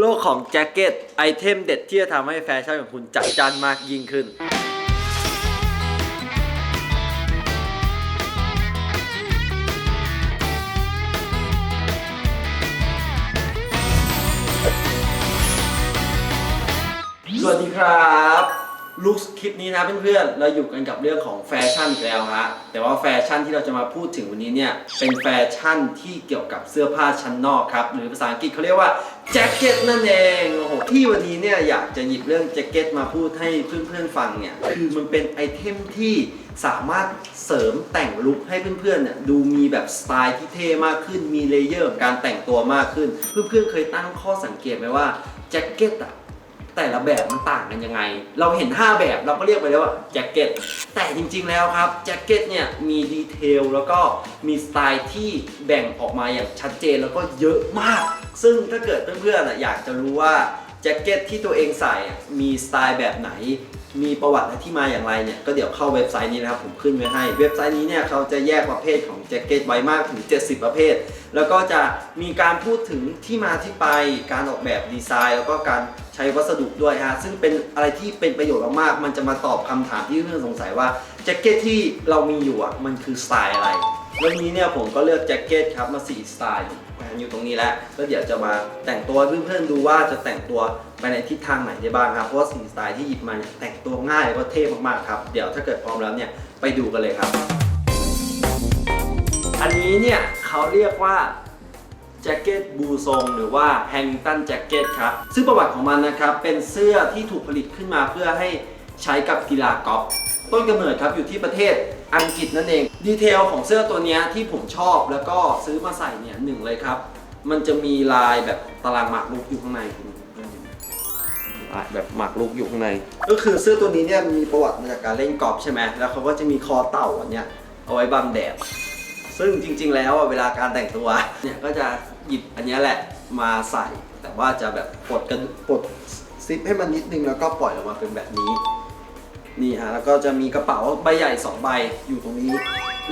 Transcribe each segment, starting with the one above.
โลกของแจ็คเก็ตไอเทมเด็ดที่จะทำให้แฟชั่นของคุณจัดจ้านมากยิ่งขึ้น สวัสดีครับลุคคลิปนี้นะเพื่อนๆ เราอยู่กันกับเรื่องของแฟชั่นอีกแล้วฮะ แต่ว่าแฟชั่นที่เราจะมาพูดถึงวันนี้เนี่ย เป็นแฟชั่นที่เกี่ยวกับเสื้อผ้าชั้นนอกครับ หรือภาษาอังกฤษเขาเรียกว่า แจ็คเก็ตนั่นเองโอ้โหที่วันนี้เนี่ยอยากจะหยิบเรื่องแจ็คเก็ตมาพูดให้เพื่อนๆฟังเนี่ยคือมันเป็นไอเทมที่สามารถเสริมแต่งลุคให้เพื่อนๆเนี่ยดูมีแบบสไตล์ที่เท่มากขึ้นมีเลเยอร์การแต่งตัวมากขึ้น เพื่อนๆเคยตั้งข้อสังเกตไหมว่าแจ็คเก็ตอะ แต่ละแบบมันต่างกันยังไง เราเห็น 5 แบบเราก็เรียกไปแล้วว่าแจ็คเก็ตแต่จริงๆแล้วครับแจ็คเก็ตเนี่ยมีดีเทลแล้วก็มีสไตล์ที่แบ่งออกมาอย่างชัดเจนแล้วก็เยอะมาก ซึ่งถ้าเกิดเพื่อนๆอยากจะรู้ว่า จ็คเก็ตที่ตัวเองใส่มีสไตล์แบบไหน มีประวัติและที่มาอย่างไรเนี่ยก็เดี๋ยวเข้าเว็บไซต์นี้นะครับผมขึ้นไว้ให้ เว็บไซต์นี้เนี่ยเขาจะแยกประเภทของแจ็คเก็ตไว้มากถึง 70 ประเภท แล้วก็จะมีการพูดถึงที่มาที่ไปการออกแบบดีไซน์ แล้วก็การใช้วัสดุด้วยฮะซึ่งเป็นอะไรที่เป็นประโยชน์มากๆมันจะมาตอบคำถามที่เพื่อนสงสัยว่าแจ็คเก็ตที่เรามีอยู่อะมันคือสไตล์อะไรวันนี้เนี่ยผมก็เลือกแจ็คเก็ตครับมาสี่สไตล์ แขวนอยู่ตรงนี้แล้วแล้วเดี๋ยวจะมาแต่งตัวเพื่อนๆดูว่าจะแต่งตัวไปในทิศทางไหนได้บ้างครับเพราะว่าสีสไตล์ที่หยิบมาเนี่ยแต่งตัวง่ายแล้วก็เท่มากๆครับ เดี๋ยวถ้าเกิดพร้อมแล้วเนี่ยไปดูกันเลยครับ อันนี้เนี่ยเขาเรียกว่าแจ็คเก็ตบูซงหรือว่าแฮงตันแจ็คเก็ตครับซึ่งประวัติของมันนะครับเป็นเสื้อที่ถูกผลิตขึ้นมาเพื่อให้ใช้กับกีฬากอล์ฟต้นกำเนิดครับอยู่ที่ประเทศอังกฤษนั่นเองดีเทลของเสื้อตัวเนี้ยที่ผมชอบแล้วก็ซื้อมาใส่เนี่ยหนึ่งเลยครับ มันจะมีลายแบบตารางหมากรุกอยู่ข้างในคุณลายแบบหมากรุกอยู่ข้างใน ก็คือเสื้อตัวนี้เนี่ยมีประวัติมาจากการเล่นกอล์ฟใช่ไหมแล้วเขาก็จะมีคอเต่าอันเนี้ยเอาไว้บังแดดซึ่งจริง ๆ แล้วอะเวลาการแต่งตัวเนี่ยก็จะหยิบอันเนี้ยแหละมาใส่ แต่ว่าจะแบบปลดกันปลดซิปให้มันนิดนึงแล้วก็ปล่อยออกมาเป็นแบบนี้ นี่ฮะแล้วก็จะมีกระเป๋าใบใหญ่ 2 ใบอยู่ตรงนี้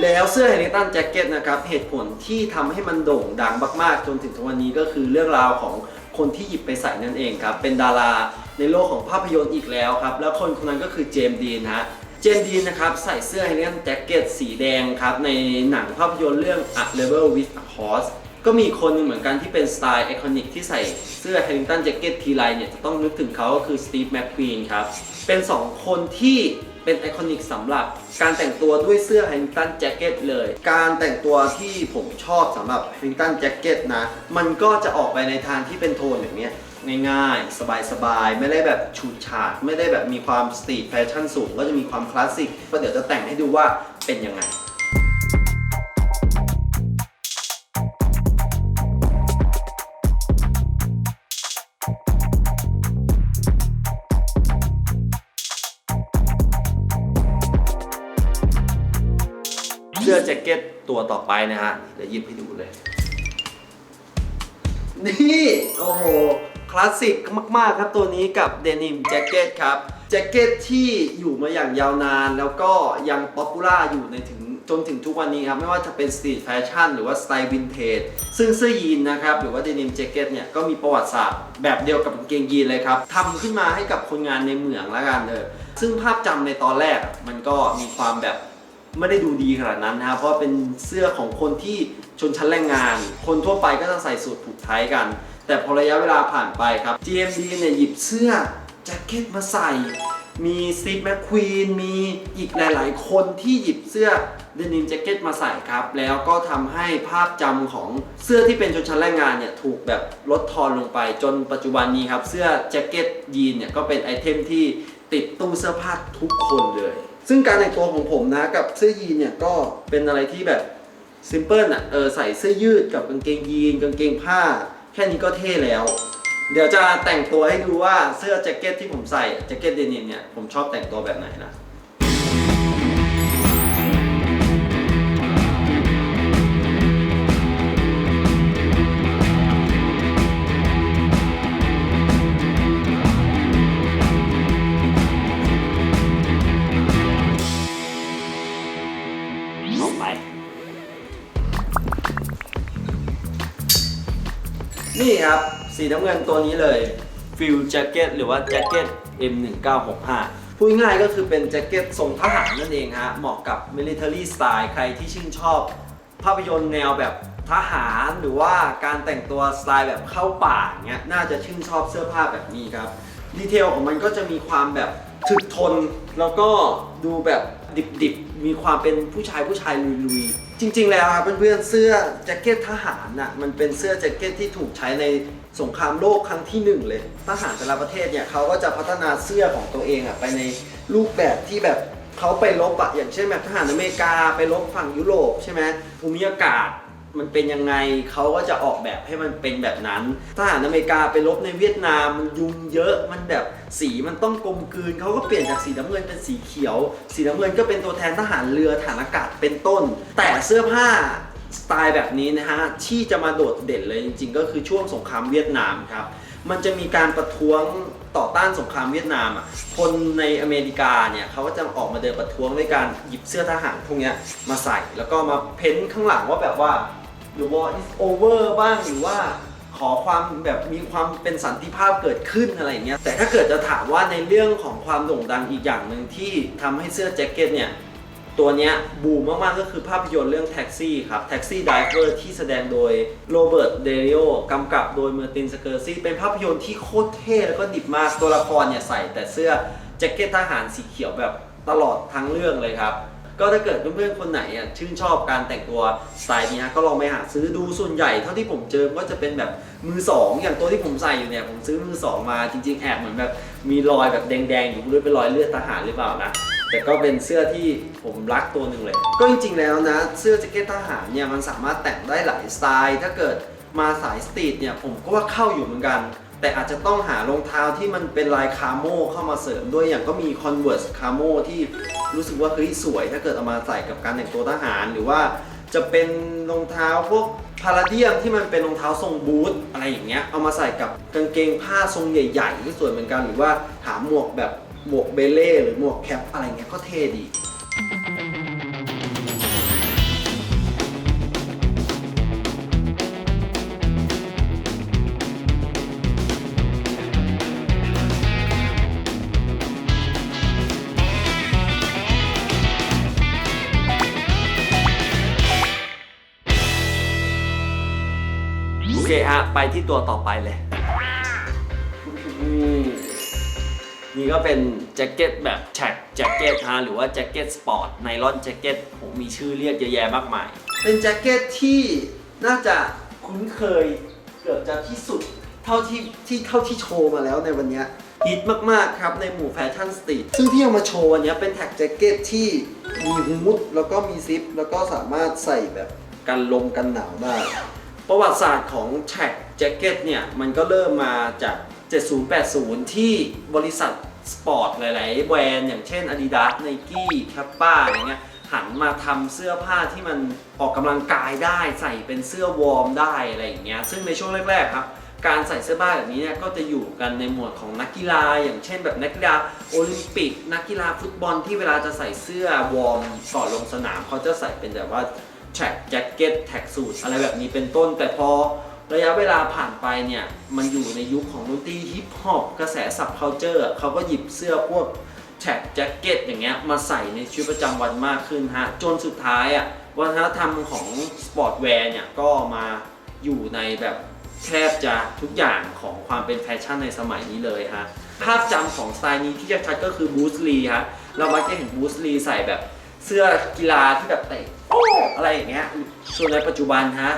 แล้วเสื้อเฮนิตันแจ็คเก็ตนะครับเหตุผลที่ทำให้มันโด่งดังมากๆ จนถึงทุกวันนี้ก็คือเรื่องราวของคนที่หยิบไปใส่นั่นเองครับเป็นดาราในโลกของภาพยนตร์อีกแล้วครับแล้วคนคนนั้นก็คือเจมส์ดีนฮะเจมส์ดีนนะครับใส่เสื้อเฮนิตันแจ็คเก็ตสีแดงครับในหนังภาพยนตร์เรื่อง A Level with a Horse ก็มีคนหนึ่งเหมือนกันที่เป็นสไตล์ไอคอนิกที่ใส่เสื้อเฮ n ิ n ตันแจ็คเก็ตทีไรเนี่ยจะต้องนึกถึงเขาก็คือสตีฟแม q ควีนครับ เป็น 2 คนที่เป็นไอคอนิกสำหรับการแต่งตัวด้วยเสื้อเฮ n ิ n ตันแจ็คเก็ตเลย การแต่งตัวที่ผมชอบสำหรับเฮ n ิ n ตันแจ็คเก็ตนะ มันก็จะออกไปในทางที่เป็นโทนอย่างเนี้ยง่ายๆ สบายๆ ไม่ได้แบบฉูดฉาด ไม่ได้แบบมีความสตรีทแฟชั่นสูง ก็จะมีความคลาสสิกก็เดี๋ยวจะแต่งให้ดูว่าเป็นยังไง เสื้อแจ็คเก็ตตัวต่อไปนะฮะ เดี๋ยวหยิบให้ดูเลย นี่ โอ้โห คลาสสิกมาก ๆ ครับตัวนี้กับเดนิมแจ็คเก็ตครับ แจ็คเก็ตที่อยู่มาอย่างยาวนานแล้วก็ยังป๊อปปูล่าอยู่ในถึงจนถึงทุกวันนี้ครับ ไม่ว่าจะเป็นสตรีทแฟชั่นหรือว่าสไตล์วินเทจซึ่งเสื้อยีนนะครับ หรือว่าเดนิมแจ็คเก็ตเนี่ย ก็มีประวัติศาสตร์แบบเดียวกับกางเกงยีนเลยครับทำขึ้นมาให้กับคนงานในเหมืองละกันเลยซึ่งภาพจำในตอนแรกมันก็มีความแบบ ไม่ได้ดูดีขนาดนั้นนะครับเพราะเป็นเสื้อของคนที่ชนชั้นแรงงาน คนทั่วไปก็จะใส่สูทผูกไทยกัน แต่พอระยะเวลาผ่านไปครับ GMD เนี่ยหยิบเสื้อแจ็คเก็ตมาใส่ มีสตีฟแม q ควีนมีอีกหลาย ๆ คนที่หยิบเสื้อเดนิมแจ็คเก็ตมาใส่ครับ แล้วก็ทำให้ภาพจำของเสื้อที่เป็นชนชั้นแรงงานเนี่ยถูกแบบลดทอนลงไปจนปัจจุบันนี้ครับ เสื้อแจ็คเก็ตยีนเนี่ยก็เป็นไอเทมที่ ติดตู้เสื้อผ้าทุกคนเลย ซึ่งการแต่งตัวของผมนะกับเสื้อยีนเนี่ยก็เป็นอะไรที่แบบซิมเพิลอะเออใส่เสื้อยืดกับกางเกงยีนกางเกงผ้า แค่นี้ก็เท่แล้ว เดี๋ยวจะแต่งตัวให้ดูว่าเสื้อแจ็คเก็ตที่ผมใส่แจ็คเก็ตเดนิมเนี่ยผมชอบแต่งตัวแบบไหนนะ นี่ครับ สีน้ำเงินตัวนี้เลยฟิลแจ็คเก็ตหรือว่าแจ็คเก็ต M1965 พูดง่ายก็คือเป็นแจ็คเก็ตทรงทหารนั่นเองฮะ เหมาะกับ military style ใครที่ชื่นชอบ ภาพยนตร์แนวแบบทหารหรือว่าการแต่งตัวสไตล์แบบเข้าป่าเงี้ยน่าจะชื่นชอบเสื้อผ้าแบบนี้ครับ ดีเทลของมันก็จะมีความแบบถึกทน แล้วก็ดูแบบดิบๆ มีความเป็นผู้ชายผู้ชายลุยๆ จริงๆ แล้วครับเพื่อนๆ เสื้อแจ็คเก็ตทหารน่ะมันเป็นเสื้อแจ็คเก็ตที่ถูกใช้ในสงครามโลกครั้งที่หนึ่งเลย ทหารแต่ละประเทศเนี่ยเขาก็จะพัฒนาเสื้อของตัวเองอะไปในรูปแบบที่แบบเขาไปรบอะอย่างเช่นแบบทหารอเมริกาไปรบฝั่งยุโรปใช่ไหมภูมิอากาศ มันเป็นยังไงเขาก็จะออกแบบให้มันเป็นแบบนั้นทหารอเมริกาไปรบในเวียดนามมันยุงเยอะมันแบบสีมันต้องกลมกลืนเขาก็เปลี่ยนจากสีน้ำเงินเป็นสีเขียว สีน้ำเงินก็เป็นตัวแทนทหารเรือฐานอากาศเป็นต้น แต่เสื้อผ้าสไตล์แบบนี้นะฮะที่จะมาโดดเด่นเลยจริง ๆ ก็คือช่วงสงครามเวียดนามครับมันจะมีการประท้วงต่อต้านสงครามเวียดนามอะ คนในอเมริกาเนี่ยเขาก็จะออกมาเดินประท้วงด้วยการหยิบเสื้อทหารพวกนี้มาใส่ แล้วก็มาเพ้นท์ข้างหลังว่าแบบว่า หรือ war is over บ้างหรือว่าขอความแบบมีความเป็นสันติภาพเกิดขึ้นอะไรเงี้ยแต่ถ้าเกิดจะถามว่าในเรื่องของความโด่งดังอีกอย่างหนึ่งที่ทำให้เสื้อแจ็คเก็ตเนี่ยตัวเนี้ยบูมมากๆก็คือภาพยนตร์เรื่องแท็กซี่ครับแท็กซี่ไดเวอร์ที่แสดงโดยโรเบิร์ตเดริโอกำกับโดยเมอร์ตินสเกอร์ซีเป็นภาพยนตร์ที่โคตรเท่แล้วก็ดิบมากตัวละครเนี่ยใส่แต่เสื้อแจ็คเก็ตทหารสีเขียวแบบตลอดทั้งเรื่องเลยครับ ก็ถ้าเกิดเพื่อนๆคนไหนอะชื่นชอบการแต่งตัวสไตล์นี้ฮะก็ลองไปหาซื้อดูส่วนใหญ่เท่าที่ผมเจอก็จะเป็นแบบมือสองอย่างตัวที่ผมใส่อยู่เนี่ยผมซื้อมือสองมาจริง ๆ แอบเหมือนแบบมีรอยแบบแดงๆอยู่ไม่รู้เป็นรอยเลือดทหารหรือเปล่านะแต่ก็เป็นเสื้อที่ผมรักตัวหนึ่งเลย ก็จริงๆแล้วนะ เสื้อแจ็คเก็ตทหารเนี่ยมันสามารถแต่งได้หลายสไตล์ ถ้าเกิดมาสายสตรีทเนี่ยผมก็ว่าเข้าอยู่เหมือนกัน แต่อาจจะต้องหารองเท้าที่มันเป็นลายคาโมเข้ามาเสริมด้วยอย่างก็มี Converse คาโมที่รู้สึกว่าเฮ้ยสวยถ้าเกิดเอามาใส่กับการแต่งตัวทหาร หรือว่าจะเป็นรองเท้าพวกพาราเดียมที่มันเป็นรองเท้าทรงบูทอะไรอย่างเงี้ยเอามาใส่กับกางเกงผ้าทรงใหญ่ๆที่สวยเหมือนกัน หรือว่าหาหมวกแบบหมวกเบเล่หรือหมวกแคปอะไรเงี้ยก็เท่ดี โอเคฮะ ไปที่ตัวต่อไปเลย นี่ก็เป็นแจ็คเก็ตแบบแท็กแจ็คเก็ตฮะหรือว่าแจ็คเก็ตสปอร์ตไนลอนแจ็คเก็ตผมมีชื่อเรียกเยอะแยะมากมาย เป็นแจ็คเก็ตที่น่าจะคุ้นเคยเกือบจะที่สุดเท่าที่ที่เท่าที่โชว์มาแล้วในวันนี้ฮิตมาก ๆ ครับในหมู่แฟชั่นสตรีทซึ่งที่เอามาโชว์วันนี้เป็นแท็กแจ็คเก็ตที่มีฮูดแล้วก็มีซิป แล้วก็สามารถใส่แบบกันลมกันหนาวได้ ประวัติศาสตร์ของแท็กแจ็คเก็ตเนี่ย มันก็เริ่มมาจาก 7080 ที่บริษัทสปอร์ตหลาย ๆ แบรนด์อย่างเช่น Adidas Nike Kappa อะไรเงี้ยหันมาทำเสื้อผ้าที่มันออกกำลังกายได้ใส่เป็นเสื้อวอร์มได้อะไรอย่างเงี้ยซึ่งในช่วงแรก ๆ ครับการใส่เสื้อผ้าแบบนี้เนี่ยก็จะอยู่กันในหมวดของนักกีฬา อย่างเช่นแบบนักกีฬาโอลิมปิก นักกีฬาฟุตบอลที่เวลาจะใส่เสื้อวอร์มก่อนลงสนามเขาจะใส่เป็นแบบว่า แท็กแจ็คเก็ตแท็กสูทอะไรแบบนี้เป็นต้น แต่พอระยะเวลาผ่านไปเนี่ย มันอยู่ในยุคของดนตรีฮิปฮอปกระแสสับเคาเจอร์เขาก็หยิบเสื้อพวกแท็กแจ็คเก็ตอย่างเงี้ยมาใส่ในชีวิตประจำวันมากขึ้นฮะ จนสุดท้ายอะวัฒนธรรมของสปอร์ตแวร์เนี่ย ก็มาอยู่ในแบบแทบจะทุกอย่างของความเป็นแฟชั่นในสมัยนี้เลยฮะ ภาพจำของสไตล์นี้ที่ชัดก็คือบูสลีฮะ เรามักจะเห็นบูสลีใส่แบบ เสื้อกีฬาที่แบบเตะโอ้อะไรอย่างเงี้ยส่วนในปัจจุบันฮะ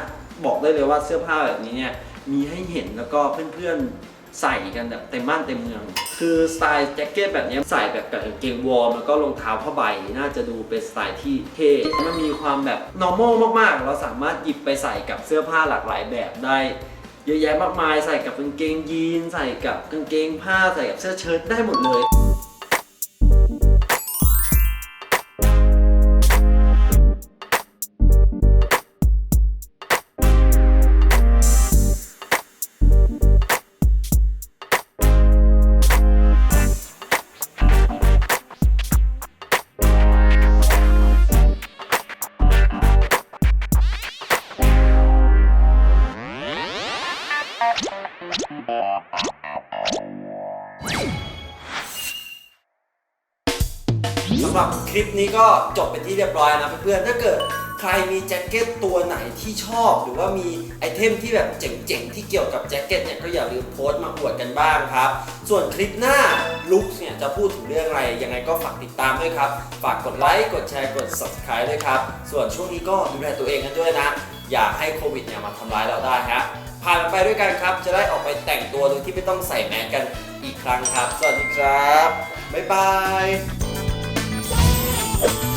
บอกได้เลยว่าเสื้อผ้าแบบนี้เนี่ยมีให้เห็นแล้วก็เพื่อนๆใส่กันแบบเต็มบ้านเต็มเมือง คือสไตล์แจ็คเก็ตแบบนี้ใส่แบบกับกางเกงวอร์มแล้วก็รองเท้าผ้าใบน่าจะดูเป็นสไตล์ที่เท่มันมีความแบบ normal มากๆ เราสามารถหยิบไปใส่กับเสื้อผ้าหลากหลายแบบได้เยอะแยะมากมายใส่กับกางเกงยีน ใส่กับกางเกงผ้าใส่กับเสื้อเชิ้ตได้หมดเลย สำหรับคลิปนี้ก็จบเป็นที่เรียบร้อยนะเพื่อนๆถ้าเกิดใครมีแจ็คเก็ตตัวไหนที่ชอบ หรือว่ามีไอเทมที่แบบเจ๋งๆ ที่เกี่ยวกับแจ็คเก็ตเนี่ยก็อย่าลืมโพสต์มาอวดกันบ้างครับ ส่วนคลิปหน้าลุคเนี่ยจะพูดถึงเรื่องอะไร ยังไงก็ฝากติดตามด้วยครับ ฝากกดไลค์กดแชร์กด subscribe ด้วยครับ ส่วนช่วงนี้ก็ดูแลตัวเองกันด้วยนะ อย่าให้โควิดเนี่ยมาทำร้ายเราได้ฮะผ่านไปด้วยกันครับ จะได้ออกไปแต่งตัวโดยที่ไม่ต้องใส่แมสกันอีกครั้งครับ สวัสดีครับบ๊ายบาย Oh.